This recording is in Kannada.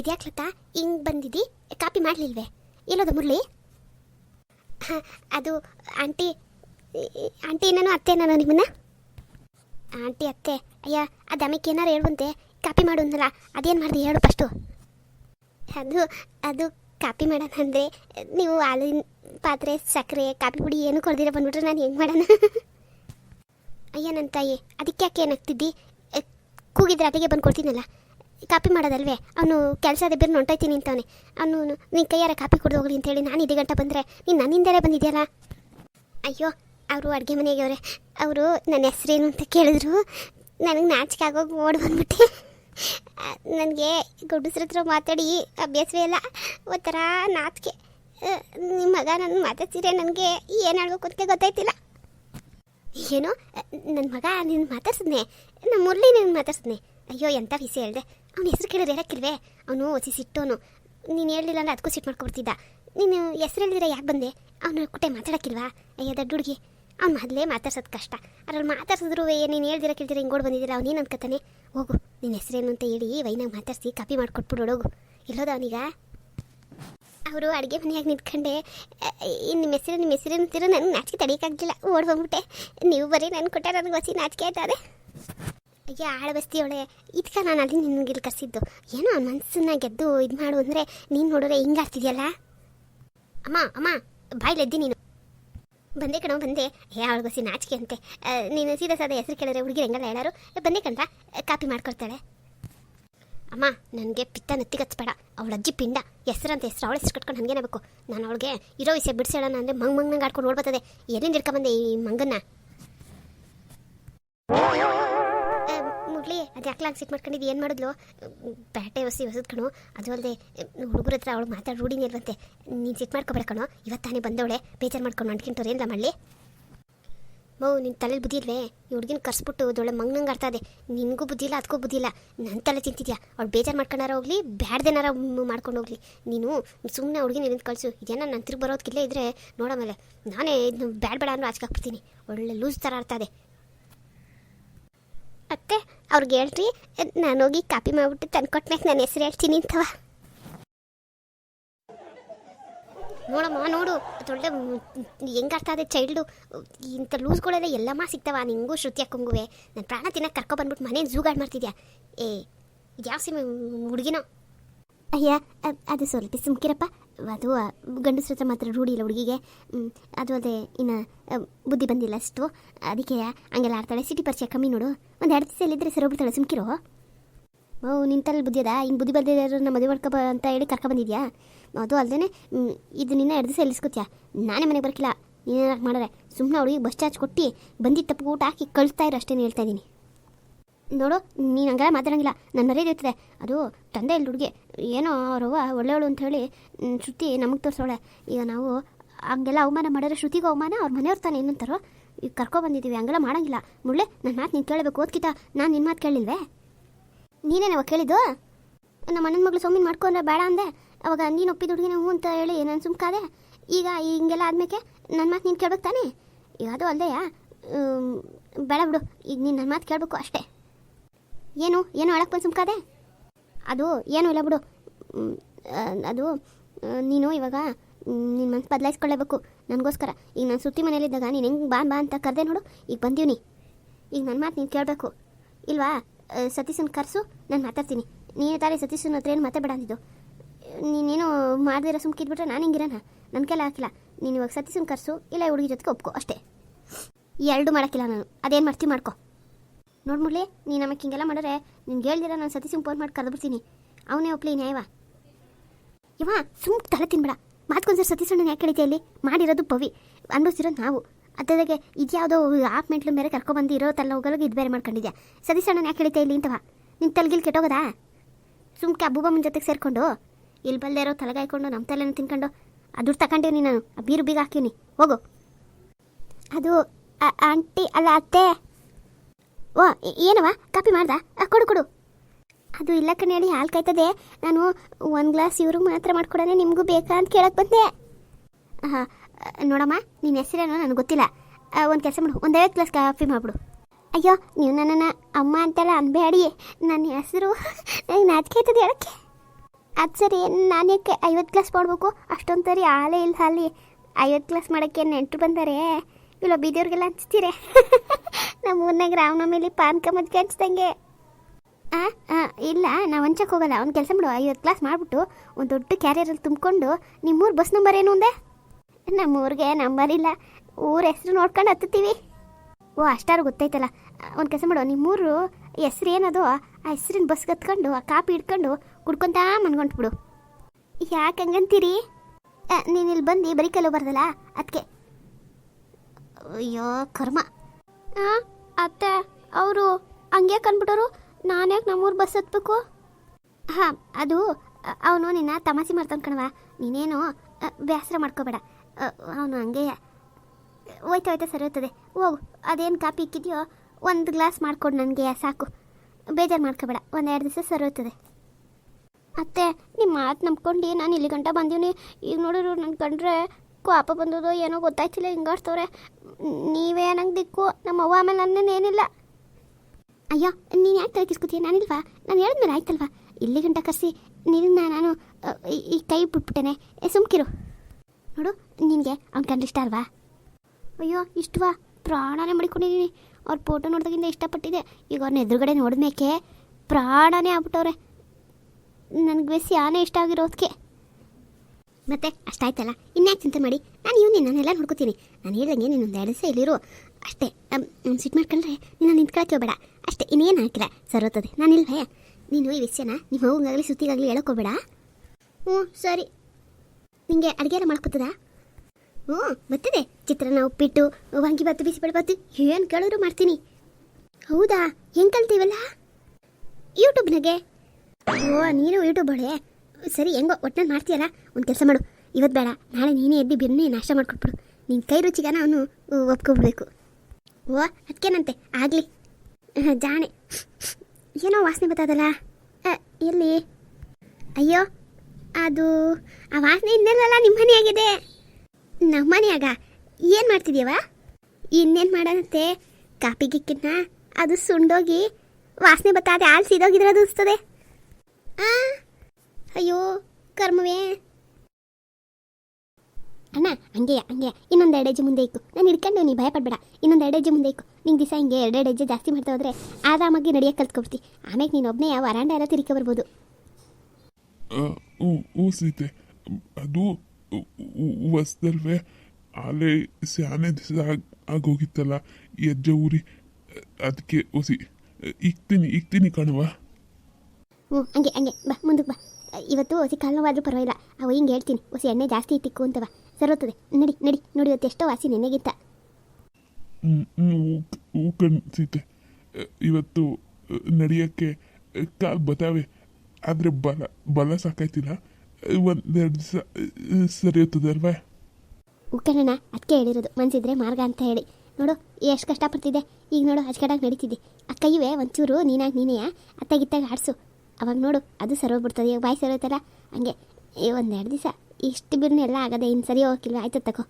ಇದ್ಯಾಕ್ಲಕ್ಕ ಹಿಂಗೆ ಬಂದಿದ್ದಿ ಕಾಪಿ ಮಾಡಲಿಲ್ವೇ? ಎಲ್ಲೋದ ಮುರಳಿ ಹಾಂ, ಅದು ಆಂಟಿ ಆಂಟಿ ನಾನು ಅತ್ತೆ ನಾನು ನಿಮ್ಮನ್ನ? ಆಂಟಿ, ಅತ್ತೆ. ಅಯ್ಯ, ಅದು ಅಮ್ಮಕ್ಕೆ ಏನಾರು ಹೇಳ್ಬಂತೆ. ಕಾಪಿ ಮಾಡು ಅಂದಲ್ಲ ಅದೇನು ಮಾಡಿದೆ ಹೇಳು ಫಸ್ಟು ಅದು ಅದು ಕಾಪಿ ಮಾಡೋಣ ಅಂದರೆ ನೀವು ಹಾಲಿನ ಪಾತ್ರೆ, ಸಕ್ಕರೆ, ಕಾಪಿ ಪುಡಿ ಏನು ಕೊಡ್ದಿರ ಬಂದ್ಬಿಟ್ರೆ ನಾನು ಹೆಂಗೆ ಮಾಡೋಣ? ಅಯ್ಯ ನನ್ನ ತಾಯಿ, ಅದಕ್ಕೆ ಯಾಕೆ ಏನಾಗ್ತಿದ್ದಿ? ಕೂಗಿದ್ರೆ ಅದಕ್ಕೆ ಬಂದು ಕೊಡ್ತೀನಲ್ಲ ಕಾಪಿ ಮಾಡೋದಲ್ವೇ? ಅವನು ಕೆಲಸ ಅದೇ ಬೇರೆ ಹೊಂಟೈತೀನಿ ಅಂತವನೆ ಅವನು ನಿನ್ನ ಕೈಯಾರ ಕಾಪಿ ಕುಡ್ದು ಹೋಗ್ಲಿ ಅಂತೇಳಿ ನಾನು ಇದೇ ಗಂಟೆ ಬಂದರೆ ನೀನು ನನ್ನಿಂದಲೇ ಬಂದಿದೆಯಲ್ಲ? ಅಯ್ಯೋ, ಅವರು ಅಡುಗೆ ಮನೆಗೆ ಅವರೇ ಅವರು ನನ್ನ ಹೆಸ್ರೇನು ಅಂತ ಕೇಳಿದ್ರು. ನನಗೆ ನಾಚಿಕೆ ಆಗೋಗಿ ಓಡಿ ಬಂದ್ಬಿಟ್ಟೆ. ನನಗೆ ಗುಡ್ಡಸ್ರ ಹತ್ರ ಮಾತಾಡಿ ಅಭ್ಯಾಸವೇ ಇಲ್ಲ. ಒಂಥರ ನಾಚಿಕೆ. ನಿಮ್ಮ ಮಗ ನನ್ನ ಮಾತಾಡ್ಸಿದ್ರೆ ನನಗೆ ಏನು ಹೇಳ್ಬೇಕು ಅಂತ ಗೊತ್ತಾಯ್ತಿಲ್ಲ. ಏನು? ನನ್ನ ಮಗ ನಿನ್ನ ಮಾತಾಡ್ಸಿದ್ನೆ. ನಮ್ಮ ಮುರಳಿ ನಿನ್ನ ಮಾತಾಡ್ಸಿದ್ನೆ. ಅಯ್ಯೋ ಎಂಥ ವಿಷಯ ಹೇಳ್ದೆ. ಅವ್ನ ಹೆಸರು ಕೇಳಿದ್ರೆ ಹೇಳಕ್ಕಿಲ್ವೇ? ಅವನು ಒಸಿ ಸಿಟ್ಟೋನು ನೀನು ಹೇಳಲಿಲ್ಲ ಅಂದರೆ ಅದಕ್ಕೂ ಸಿಟ್ಟು ಮಾಡ್ಕೊಡ್ತಿದ್ದ ನೀನು ಹೆಸರು ಹೇಳಿದ್ರೆ ಯಾಕೆ ಬಂದೆ? ಅವನು ಕುಟೆ ಮಾತಾಡಕ್ಕಿಲ್ವಾ? ಅಯ್ಯ, ದೊಡ್ಡ ಹುಡುಗಿ. ಅವ್ನು ಮೊದಲೇ ಮಾತಾಡ್ಸೋದು ಕಷ್ಟ. ಅದ್ರಲ್ಲಿ ಮಾತಾಡ್ಸಿದ್ರು ನೀನು ಹೇಳ್ದಿರ ಕೇಳ್ದಿರ ಓಡ್ ಬಂದಿದ್ದೀರ ಅವನೇನು ಅನ್ಕತಾನೆ. ಹೋಗು ನಿನ್ನ ಹೆಸರೇನು ಅಂತ ಹೇಳಿ ವೈನಾಗ ಮಾತಾಡ್ಸಿ ಕಾಪಿ ಮಾಡ್ಕೊಟ್ಬಿಡು, ಹೋಗು. ಇಲ್ಲೋದ ಅವನೀಗ? ಅವರು ಅಡುಗೆ ಮನೆಯಾಗಿ ನಿಂತ್ಕೊಂಡೆ. ಈ ನಿಮ್ಮ ಹೆಸರು ನಿಮ್ಮ ಹೆಸರು ಅಂತೀರೋ ನನಗೆ ನಾಚಿಕೆ ತಡೆಯೋಕ್ಕಾಗಲಿಲ್ಲ ಓಡ್ ಬಂದ್ಬಿಟ್ಟೆ. ನೀವು ಬರೀ ನನ್ನ ಕೊಟ್ಟ ನನಗೆ ಹೊಸಿ ನಾಚಿಕೆ ಆಯ್ತದೆ. ಅಯ್ಯ, ಆಳ ಬಸ್ತಿಯವಳೆ ಇದ್ಕ ನಾನು ಅಲ್ಲಿ ನಿನ್ಗೆ ಇಲ್ಲಿ ಕರೆಸಿದ್ದು. ಏನೋ ಅವ್ನ ಮನಸ್ಸನ್ನ ಗೆದ್ದು ಇದು ಮಾಡು ಅಂದರೆ ನೀನು ನೋಡಿದ್ರೆ ಹಿಂಗೆ ಆಡ್ತಿದ್ಯಲ್ಲ? ಅಮ್ಮ ಅಮ್ಮ ಬಾಯ್ಲೆದ್ದಿ ನೀನು. ಬಂದೆ ಕಣೋ, ಬಂದೆ. ಏ ಅವಳು ಬಸ್ಸಿ ನಾಚಿಕೆ ಅಂತೆ. ನೀನು ಸೀದಾ ಸಾದ ಹೆಸರು ಕೇಳಿದ್ರೆ ಹುಡುಗಿ ಹೆಂಗಲ್ಲ ಹೇಳಾರು. ಬಂದೆ ಕಣ್ರ ಕಾಪಿ ಮಾಡ್ಕೊಳ್ತಾಳೆ. ಅಮ್ಮ, ನನಗೆ ಪಿತ್ತ ನತ್ತಿ ಕಚ್ಚಬೇಡ ಅವಳ ಅಜ್ಜಿ ಪಿಂಡ. ಹೆಸರಂತ ಹೆಸರು ಅವಳ ಹೆಸರು ಕಟ್ಕೊಂಡು ಹಂಗೇನೇ ಬೇಕು ನಾನು ಅವಳಿಗೆ ಇರೋ ವಿಷಯ ಬಿಡಿಸೋಣ ಅಂದರೆ ಮಂಗ್ ನಂಗೆ ಆಡ್ಕೊಂಡು ಓಡ್ಬರ್ತದೆ. ಎಲ್ಲಿಂದ ಹಿಡ್ಕೊಂಬಂದೆ ಈ ಮಂಗನ್ನ? ಅದು ಯಾಕೆ ಸಿಟ್ ಮಾಡ್ಕೊಂಡಿದ್ದು? ಏನು ಮಾಡಿದ್ಲು? ಬ್ಯಾಟೆ ಹೊಸಿ ಹೊಸದ್ಕಣು ಅದು ಅಲ್ಲದೆ ಹುಡುಗರ ಹತ್ರ ಅವಳು ಮಾತಾಡಿ ರೂಢಿನೇ ಇಲ್ವಂತೆ. ನೀನು ಸಿಟ್ ಮಾಡ್ಕೊಬೇಡ ಕಣೋ. ಇವತ್ತಾನೆ ಬಂದವಳೆ. ಬೇಜಾರು ಮಾಡ್ಕೊಂಡು ಅಂಟ್ಕೊಂತವ್ರೆ ಏನಿಲ್ಲ ಮಾಡಲಿ? ಮೌ ನಿನ್ನ ತಲೆಲಿ ಬುದ್ಧಿ ಈ ಹುಡುಗಿನ ಕರ್ಸ್ಬಿಟ್ಟು ದೊಳೆ ಮಂಗ್ನಂಗೆ ಆಡ್ತಾ ಇದೆ. ನಿನಗೂ ಬುದ್ಧಿ ಇಲ್ಲ ಅದಕ್ಕೂ ಬುದ್ಧಿ ಇಲ್ಲ. ನನ್ನ ತಲೆ ತಿಂತಿದ್ಯಾ? ಅವ್ಳು ಬೇಜಾರು ಮಾಡ್ಕೊಂಡಾರ ಹೋಗ್ಲಿ ಬ್ಯಾಡ್ದೇನಾರ ಮಾಡ್ಕೊಂಡು ಹೋಗ್ಲಿ. ನೀನು ಸುಮ್ಮನೆ ಹುಡುಗಿನ ನಿನ್ನ ಕಳಿಸು. ಇದೇನ ನಾನು ತಿರುಗಿ ಬರೋದಕ್ಕಿಲ್ಲ ಇದ್ರೆ ನೋಡಮೇಲೆ ನಾನೇ ಇದನ್ನ ಬ್ಯಾಡ್ ಬೇಡ ಅಂದ್ರೆ ಆಚೆ ಹಾಕ್ಬಿಡ್ತೀನಿ. ಒಳ್ಳೆ ಲೂಸ್ ಥರ ಆಡ್ತಾ ಇದೆ. ಅತ್ತೆ, ಅವ್ರಿಗೆ ಹೇಳ್ರಿ. ನಾನು ಹೋಗಿ ಕಾಪಿ ಮಾಡ್ಬಿಟ್ಟು ತಂದು ನನ್ನ ನಾನು ಹೆಸರು ಹೇಳ್ತೀನಿ ಅಂತವ ನೋಡಮ್ಮ, ನೋಡು. ದೊಡ್ಡ, ಹೆಂಗ್ ಅರ್ಥ ಇದೆ ಚೈಲ್ಡು ಇಂಥ ಲೂಸ್ಗಳೆಲ್ಲ ಎಲ್ಲಮ್ಮ ಸಿಗ್ತಾವ. ನಿಂಗೂ ಶ್ರುತಿ ಕುಂಗುವೆ ನನ್ನ ಪ್ರಾಣ ತಿನ್ನಕ್ಕೆ ಕರ್ಕೊ ಬಂದ್ಬಿಟ್ಟು ಮನೇನು ಜೂಗಾಡ್ ಮಾಡ್ತಿದ್ಯಾ? ಏ ಯಾವ ಸಿಮ್ ಹುಡುಗಿನ? ಅಯ್ಯ ಅದು ಸ್ವಲ್ಪ ಸುಮ್ಕಿರಪ್ಪ. ಅದು ಗಂಡಸ್ರ ಹತ್ರ ಮಾತ್ರ ರೂಢಿ ಇಲ್ಲ ಹುಡುಗಿಗೆ ಅದು ಅದೇ, ಇನ್ನು ಬುದ್ಧಿ ಬಂದಿಲ್ಲ ಅಷ್ಟು. ಅದಕ್ಕೆ ಹಂಗೆಲ್ಲ ಆಡ್ತಾಳೆ. ಸಿಟಿ ಪರಿಚಯ ಕಮ್ಮಿ ನೋಡು. ಒಂದು ಎರಡು ದಿವಸ ಸರಿ ಹೋಗ್ಬಿಡ್ತಾಳೆ ಸುಮ್ಕಿರೋ. ಓ ನಿಂತಲ್ಲಿ ಬುದ್ಧಿ ಅದ ಹಿಂಗೆ ಬುದ್ಧಿ ಬಂದಿರೋರನ್ನ ಮದುವೆ ಮಾಡ್ಕೊಬ ಅಂತ ಹೇಳಿ ಕರ್ಕೊ ಬಂದಿದ್ಯಾ? ಅದು ಅಲ್ಲದೆ ಇದು ನಿನ್ನ ಎರಡು ದಿವಸ ಎಲ್ಲಿಸ್ಕೊತೀಯ? ನಾನೇ ಮನೆಗೆ ಬರ್ಕಿಲ್ಲ. ನೀನೇನಾರು ಮಾಡಿದ್ರೆ ಸುಮ್ಮನೆ ಅವಳಿಗೆ ಬಸ್ ಚಾರ್ಜ್ ಕೊಟ್ಟು ಬಂದಿದ್ದ ತಪ್ಪು ಊಟ ಹಾಕಿ ಕಳಿಸ್ತಾ ಇರೋ ಅಷ್ಟೇ ಹೇಳ್ತಾ ಇದ್ದೀನಿ. ನೋಡು, ನೀನು ಹಂಗೆಲ್ಲ ಮಾತಾಡಂಗಿಲ್ಲ. ನನ್ನ ಮರ್ಯಾದೆ ಇರ್ತದೆ. ಅದು ತಂದೆ ಇಲ್ಲ ಹುಡುಗಿ, ಏನೋ ಅವ್ರವ್ವ ಒಳ್ಳೆಯವಳು ಅಂತ ಹೇಳಿ ಶ್ರುತಿ ನಮಗೆ ತೋರಿಸೋಳೆ ಈಗ ನಾವು ಹಂಗೆಲ್ಲ ಅವಮಾನ ಮಾಡಿದ್ರೆ ಶ್ರುತಿಗೂ ಅವಮಾನ, ಅವ್ರ ಮನೆಯವ್ರು ತಾನೇ ಏನಂತಾರೋ ಈಗ ಕರ್ಕೊ ಬಂದಿದ್ದೀವಿ ಹಂಗೆಲ್ಲ ಮಾಡಂಗಿಲ್ಲ. ಮುಳ್ಳೆ ನನ್ನ ಮಾತು ನೀನು ಕೇಳಬೇಕು ಓದ್ಕಿತ. ನಾನು ನಿನ್ನ ಮಾತು ಕೇಳಿಲ್ವೇ? ಅವಾಗ ಕೇಳಿದ್ದು? ನಮ್ಮ ಅಣ್ಣನ ಮಗಳು ಸೌಮಿನ್ ಮಾಡ್ಕೊಂಡ್ರೆ ಬೇಡ ಅಂದೆ. ಅವಾಗ ನೀನು ಒಪ್ಪಿದ ಹುಡುಗಿನ ಹ್ಞೂ ಅಂತ ಹೇಳಿ ನಾನು ಸುಮ್ಕಾದೆ. ಈಗ ಹಿಂಗೆಲ್ಲ ಆದ್ಮೇಲೆ ನನ್ನ ಮಾತು ನೀನು ಕೇಳಬೇಕು ತಾನೇ? ಈಗ ಅದು ಅಲ್ಲದೆಯಾ ಬೇಡ ಬಿಡು. ಈಗ ನೀನು ನನ್ನ ಮಾತು ಕೇಳಬೇಕು ಅಷ್ಟೇ. ಏನು? ಏನು ಹೇಳಕ್ಕೆ ಬಂದು ಸುಮ್ಕಾದೆ? ಅದು ಏನು ಇಲ್ಲ ಬಿಡು. ಅದು ನೀನು ಇವಾಗ ನಿನ್ನ ಮನಸ್ಸು ಬದಲಾಯಿಸ್ಕೊಳ್ಳೇಬೇಕು ನನಗೋಸ್ಕರ. ಈಗ ನಾನು ಸುತ್ತಿ ಮನೇಲಿದ್ದಾಗ ನೀನು ಹೆಂಗೆ ಬಾ ಬಾ ಅಂತ ಕರೆದೆ ನೋಡು. ಈಗ ಬಂದೀವ್ನಿ ಈಗ ನನ್ನ ಮಾತು ನೀನು ಕೇಳಬೇಕು. ಇಲ್ವಾ? ಸತೀಶನ ಕರೆಸು, ನಾನು ಮಾತಾಡ್ತೀನಿ. ನೀನು ತಾನೇ ಸತೀಶನ ಹತ್ರ ಏನು ಬೇಡ ಅಂದಿದ್ದು. ನೀನೇನು ಮಾಡದಿರೋ ಸುಮ್ಕಿದ್ಬಿಟ್ರೆ ನಾನು ಹಿಂಗಿರೋಣ ನನ್ನ ಕೈಲಿ ಹಾಕಿಲ್ಲ. ನೀನು ಇವಾಗ ಸತೀಶನ್ ಕರೆಸು, ಇಲ್ಲ ಹುಡುಗಿ ಜೊತೆಗೆ ಒಪ್ಕೋ, ಅಷ್ಟೇ. ಎರಡು ಮಾಡೋಕ್ಕಿಲ್ಲ ನಾನು. ಅದೇನು ಮಾಡ್ತೀವಿ ಮಾಡ್ಕೊ. ನೋಡ್ಮುಡ್ಲಿ ನೀನು ನಮಗೆ ಹಿಂಗೆಲ್ಲ ಮಾಡಿದ್ರೆ ನಿನ್ಗೆ ಹೇಳ್ದಿರ ನಾನು ಸತೀಶಿಂಗ್ ಫೋನ್ ಮಾಡಿ ಕರೆದ್ಬಿಡ್ತೀನಿ. ಅವನೇ ಒಪ್ಲಿ, ನ್ಯಾಯವಾ? ಇವ ಸುಮ್ ತಲೆ ತಿನ್ಬೇಡ. ಮಾತ್ಕೊಂದ್ಸರಿ ಸತೀಶ್ ಅಣ್ಣನ ಯಾಕೆ ಕಳಿತೀಯ ಇಲ್ಲಿ? ಮಾಡಿರೋದು ಪವಿ. ಅನುಭವಿಸಿರೋದು ನಾವು. ಅದಾಗೆ ಇದ್ಯಾವುದೋ ಆಪ್ ಮೆಂಟ್ಲು ಮೇಲೆ ಕರ್ಕೊಬಂದು ಇರೋ ತಲೆ ಹೋಗಲಿಗೆ ಇದು ಬೇರೆ ಮಾಡ್ಕೊಂಡಿದ್ಯಾ? ಸತೀಶಣ್ಣನ ಯಾಕೆ ಕಳಿತೀಯ ಇಲ್ಲಿ ಅಂತವ ನಿನ್ನ ತಲೆಗಿಲ್ ಕೆಟ್ಟೋಗದಾ? ಸುಮ್ಕೆ ಅಬ್ಬುಬಮ್ಮನ ಜೊತೆಗೆ ಸೇರಿಕೊಂಡು? ಇಲ್ಲಿ ಬಲ್ಲೇ ಇರೋ ತಲೆಗಾಯ್ಕೊಂಡು ನಮ್ಮ ತಲೆನ ತಿನ್ಕೊಂಡು ಅದು ತಗೊಂಡೀನಿ ನಾನು. ಬೀರು ಬೀಗ ಹಾಕೀನಿ ಹೋಗು. ಅದು ಆಂಟಿ, ಅಲ್ಲ ಅತ್ತೆ. ಓ ಏನವ ಕಾಪಿ ಮಾಡ್ದ? ಕೊಡು ಕೊಡು. ಅದು ಇಲ್ಲ ಕಣೆ ಹೇಳಿ ಹಾಲು ಕಾಯ್ತದೆ. ನಾನು ಒಂದು ಗ್ಲಾಸ್ ಇವ್ರಿಗೆ ಮಾತ್ರ ಮಾಡ್ಕೊಡೋಣ ನಿಮಗೂ ಬೇಕಾ ಅಂತ ಕೇಳಕ್ಕೆ ಬಂದೆ. ಹಾಂ ನೋಡಮ್ಮ ನಿನ್ನ ಹೆಸರೇನೋ ನನಗೆ ಗೊತ್ತಿಲ್ಲ. ಒಂದು ಕೆಲಸ ಮಾಡು, ಒಂದು ಐವತ್ತು ಗ್ಲಾಸ್ ಕಾಫಿ ಮಾಡಿಬಿಡು. ಅಯ್ಯೋ, ನೀವು ನನ್ನನ್ನು ಅಮ್ಮ ಅಂತೆಲ್ಲ ಅನ್ಬೇಡಿ. ನನ್ನ ಹೆಸರು ನನಗೆ ನಾಚಿಕೆ ಆಯ್ತದೆ ಹೇಳಕ್ಕೆ. ಅದು ಸರಿ, ನಾನು ಯಾಕೆ ಐವತ್ತು ಗ್ಲಾಸ್ ಮಾಡಬೇಕು? ಅಷ್ಟೊಂದು ಸರಿ ಹಾಲೇ ಇಲ್ಲ ಅಲ್ಲಿ ಐವತ್ತು ಗ್ಲಾಸ್ ಮಾಡೋಕ್ಕೆ ನೆಂಟರು ಬಂದರೆ. ಇಲ್ಲ ಬೀದಿಯವ್ರಿಗೆಲ್ಲ ಹಂಚ್ತೀರೆ. ನಮ್ಮ ಊರ್ನಾಗ ರಾಮನವಮಿಲಿ ಪಾನ್ಕ ಮದ್ಕೆ ಹಂಚ್ದಂಗೆ ಆ, ಆ, ಇಲ್ಲ ನಾವು ಹಂಚಕ್ಕೆ ಹೋಗಲ್ಲ. ಒಂದು ಕೆಲಸ ಮಾಡು ಐವತ್ತು ಕ್ಲಾಸ್ ಮಾಡಿಬಿಟ್ಟು ಒಂದು ದೊಡ್ಡ ಕ್ಯಾರಿಯರಲ್ಲಿ ತುಂಬಿಕೊಂಡು ನಿಮ್ಮೂರು ಬಸ್ ನಂಬರ್ ಏನು ಅಂದೆ? ನಮ್ಮೂರಿಗೆ ನಂಬರ್ ಇಲ್ಲ. ಊರ ಹೆಸರು ನೋಡ್ಕೊಂಡು ಹತ್ತುತ್ತೀವಿ. ಓ ಅಷ್ಟಾರು ಗೊತ್ತೈತಲ್ಲ ಒಂದು ಕೆಲಸ ಮಾಡು ನಿಮ್ಮೂರು ಹೆಸ್ರು ಏನದು ಆ ಹೆಸ್ರಿನ ಬಸ್ಗೆ ಹತ್ಕೊಂಡು ಆ ಕಾಪಿ ಹಿಡ್ಕೊಂಡು ಕುಡ್ಕೊಂತ ಮನ್ಕೊಂಡ್ಬಿಡು ಯಾಕೆ ಹಂಗಂತೀರಿ? ನೀನು ಇಲ್ಲಿ ಬಂದು ಬರೀ ಕೆಲವು ಬರ್ದಲ್ಲ ಅದಕ್ಕೆ ಅಯ್ಯೋ ಕರ್ಮ. ಹಾಂ ಅತ್ತೆ, ಅವರು ಹಂಗೆ ಕಂಡ್ಬಿಟ್ಟರು ನಾನು ಯಾಕೆ ನಮ್ಮೂರು ಬಸ್ ಹತ್ಬೇಕು? ಹಾಂ, ಅದು, ಅವನು ನಿನ್ನ ತಮಾಷೆ ಮಾಡ್ತಾನೆ ಕಣವ ನೀನೇನು ಬೇಸರ ಮಾಡ್ಕೋಬೇಡ. ಅವನು ಹಂಗೆ, ಹೋಯ್ತಾ ಹೋಯ್ತಾ ಸರಿ ಹೋಗ್ತದೆ. ಹೋಗು, ಅದೇನು ಕಾಪಿ ಇಕ್ಕಿದೆಯೋ, ಒಂದು ಗ್ಲಾಸ್ ಮಾಡ್ಕೊಡು ನನಗೆ, ಸಾಕು. ಬೇಜಾರು ಮಾಡ್ಕೋಬೇಡ, ಒಂದೆರಡು ದಿವಸ ಸರಿ ಹೋಗ್ತದೆ. ಅತ್ತೆ ನಿಮ್ಮ ಮಾತು ನಂಬ್ಕೊಂಡು ನಾನು ಇಲ್ಲಿ ಗಂಟ ಬಂದೀನಿ ಈಗ ನೋಡಿದ್ರು ನನ್ನ ಕಂಡ್ರೆ ಕೋಪ ಬಂದದೋ ಏನೋ ಗೊತ್ತಾಯ್ತಿಲ್ಲ ಹಿಂಗಾಡ್ತವ್ರೆ. ನೀವೇ ನಂಗೆ ದಿಕ್ಕು ನಮ್ಮ ಅವ್ವ ಆಮೇಲೆ ನನ್ನೇನಿಲ್ಲ ಅಯ್ಯೋ, ನೀನು ಯಾಕೆ ತಲೆ ಕಿಸ್ಕೊತೀಯ ನಾನಿಲ್ವಾ? ನಾನು ಹೇಳಿದ್ಮೇಲೆ ಆಯ್ತಲ್ವಾ? ಇಲ್ಲಿ ಗಂಟ ಕರೆಸಿ, ನಿನ್ನ ನಾನು ಈ- ಕೈ ಬಿಟ್ಬಿಟ್ಟೇನೆ. ಸುಮ್ಕಿರು. ನೋಡು, ನಿನಗೆ ಅವ್ನ ಕಂಡ್ರೆ ಇಷ್ಟ ಅಲ್ವಾ? ಅಯ್ಯೋ, ಇಷ್ಟವಾ? ಪ್ರಾಣನೇ ಮಡಿಕೊಂಡಿದ್ದೀನಿ ಅವ್ರ ಫೋಟೋ ನೋಡಿದಾಗಿಂದ ಇಷ್ಟಪಟ್ಟಿದೆ ಈಗ ಅವ್ರನ್ನ ಎದುರುಗಡೆ ನೋಡಿದ್ಮೇಕೆ ಪ್ರಾಣನೇ ಆಗ್ಬಿಟ್ಟವ್ರೆ. ನನಗೆ ಬೇಸಿ ಆನೆ ಇಷ್ಟ ಆಗಿರೋದಕ್ಕೆ ಮತ್ತೆ, ಅಷ್ಟಾಯ್ತಲ್ಲ? ಇನ್ಯಾಕೆ ಚಿಂತೆ ಮಾಡಿ? ನಾನು ಇವನೇ ನಾನೆಲ್ಲ ನೋಡ್ಕೋತೀನಿ. ನಾನು ಹೇಳ್ದಂಗೆ ನೀನು ಒಂದು ಎರಡು ದಿವಸ ಇಲ್ಲಿರು ಅಷ್ಟೇ. ಸಿಟ್ ಮಾಡ್ಕೊಂಡ್ರೆ ನೀನು ನಿಂತ್ಕೊಳಕ್ಕೆ ಬೇಡ ಅಷ್ಟೇ, ಇನ್ನೇನು ಹಾಕಿಲ್ಲ. ಸರೋತದೆ ಭಯ ನೀನು ಈ ವಿಷಯನ ನಿಮ್ಮ ಹೋಗಂಗಾಗಲಿ ಸುತ್ತಿಗಾಗಲಿ ಹೇಳೋಕೋಬೇಡ ಹ್ಞೂ, ಸರಿ. ನಿಮಗೆ ಅಡುಗೆ ಎಲ್ಲ ಮಾಡ್ಕೊತದಾ? ಹ್ಞೂ, ಬರ್ತದೆ. ಚಿತ್ರಾನ್ನ, ಉಪ್ಪಿಟ್ಟು ವಾಂಗಿಬಾತು ಬಿಸಿಬೇಳೆಬಾತು ಏನು ಕೇಳೋರು ಮಾಡ್ತೀನಿ. ಹೌದಾ? ಹೆಂಗೆ ಕಲ್ತೀವಲ್ಲ? ಯೂಟ್ಯೂಬ್ನಾಗೆ ಓ, ನೀನು ಯೂಟ್ಯೂಬ್ ಒಳ್ಳೆ ಸರಿ, ಹೆಂಗೋ ಒಟ್ಟಿನಲ್ಲಿ ಮಾಡ್ತೀಯಲ್ಲ? ಒಂದು ಕೆಲಸ ಮಾಡು. ಇವತ್ತು ಬೇಡ, ನಾಳೆ ನೀನೇ ಎದ್ದು ಬಿರ್ನೇ ನಾಷ್ಟ ಮಾಡ್ಕೊಟ್ಬಿಡು. ನಿನ್ನ ಕೈ ರುಚಿಗಾನ ಅವನು ಒಪ್ಕೊಬಿಡ್ಬೇಕು. ಓ ಅದಕ್ಕೇನಂತೆ ಆಗಲಿ. ಜಾಣೆ. ಏನೋ ವಾಸನೆ ಬರ್ತದಲ್ಲ? ಎಲ್ಲಿ ಅಯ್ಯೋ, ಅದು, ಆ ವಾಸನೆ ಇನ್ನೆಲ್ಲ ನಿಮ್ಮ ಮನೆಯಾಗಿದೆ ನಮ್ಮ ಮನೆಯಾಗ ಏನು ಮಾಡ್ತಿದ್ಯವ? ಇನ್ನೇನು ಮಾಡೋಣಂತೆ? ಕಾಪಿ ಗಿಕ್ಕಿನ ಅದು ಸುಂಡೋಗಿ ವಾಸನೆ ಬತ್ತಾದೆ ಹಾಲು ಸೀದೋಗಿದ್ರೆ ಅದು ಅನಿಸ್ತದೆ ಆ ಅಯ್ಯೋ, ಕರ್ಮವೇ. ಅಣ್ಣ, ಹಂಗೆ ಹಂಗೆ. ಇನ್ನೊಂದು ಎರಡು ಹೆಜ್ಜೆ ಮುಂದೆ ಇಕ್ಕು. ನಾನು ಹಿಡ್ಕೊಂಡು ನೀ ಭಯಪಡಬೇಡ. ಇನ್ನೊಂದು ಎರಡು ಹೆಜ್ಜೆ ಮುಂದೆ ಇಕ್ಕು. ನಿಂಗೆ ದಿವಸ ಹಿಂಗೆ ಎರಡು ಹೆಜ್ಜೆ ಜಾಸ್ತಿ ಮಾಡ್ತಾ ಹೋದ್ರೆ ಆರಾಮಾಗಿ ನಡೆಯೋಕೆ ಕಲ್ತ್ಕೊಬಿಡ್ತಿ. ಆಮೇಲೆ ನೀನು ಒಬ್ಬನೇ ವರಾಂಡ ಎಲ್ಲ ತಿರ್ಕೊ ಬರ್ಬೋದು. ಸೀತೆ. ಅದು ಹೊಸ್ದಲ್ವೇ. ಆಲೆ ಸ್ಯಾನೆ ದಿವಸ ಆಗೋಗಿತ್ತಲ್ಲ. ಹೆಜ್ಜೆ ಊರಿ. ಅದಕ್ಕೆ ಹೊಸಿ ಇಕ್ತೀನಿ ಇಕ್ತೀನಿ ಕಣವ ಹ್ಞೂ ಹಂಗೆ ಹಂಗೆ. ಬಾ ಮುಂದಕ್ಕೆ ಬಾ. ಇವತ್ತು ಹೊಸಿ ಕಾಲು ನೋವಾದರೂ ಪರವಾಗಿಲ್ಲ. ಅವು ಹಿಂಗೆ ಹೇಳ್ತೀನಿ. ಹೊಸಿ ಎಣ್ಣೆ ಜಾಸ್ತಿ ಇಟ್ಟಿಕ್ಕು ಅಂತವ ಸರೋತದೆ ನಡಿ ನಡಿ. ನೋಡಿ ಇವತ್ತು ಎಷ್ಟೋ ವಾಸಿ ನೆನೆಗಿತ್ತ ಕಣ್ ಸೀತೆ. ಇವತ್ತು ನಡೆಯೋಕ್ಕೆ ಕಾಲು ಬತಾವೆ ಆದರೆ ಬಲ ಬಲ ಸಾಕಾಯ್ತಿಲ್ಲ. ಒಂದೆರಡು ದಿವಸ ಸರಿ ಹೋಗ್ತದೆ ಅಲ್ವಾ? ಉಕ್ಕಣ್ಣ ಅದಕ್ಕೆ ಹೇಳಿರೋದು. ಮನಸ್ಸಿದ್ರೆ ಮಾರ್ಗ ಅಂತ ಹೇಳಿ. ನೋಡು ಎಷ್ಟು ಕಷ್ಟಪಡ್ತಿದ್ದೆ. ಈಗ ನೋಡು ಅಚ್ಕಡಾಗಿ ನಡೀತಿದ್ದೆ. ಆ ಕೈವೇ ಒಂಚೂರು ನೀನಾಗಿ ನೀನೇ ಅತ್ತಾಗಿತ್ತಾಗ ಆಡಿಸು ಅವಾಗ ನೋಡು, ಅದು ಸರೋಗ್ಬಿಡ್ತದೆ ಈಗ ಬಾಯಿ ಸರೋಯ್ತಲ್ಲ ಹಂಗೆ, ಈ ಒಂದೆರಡು ದಿವಸ ಇಷ್ಟು ಬಿರ್ನೆಲ್ಲ ಆಗದೆ ಇನ್ನು ಸರಿ ಹೋಗಿಲ್ವ ಆಯ್ತು ತಗೋ.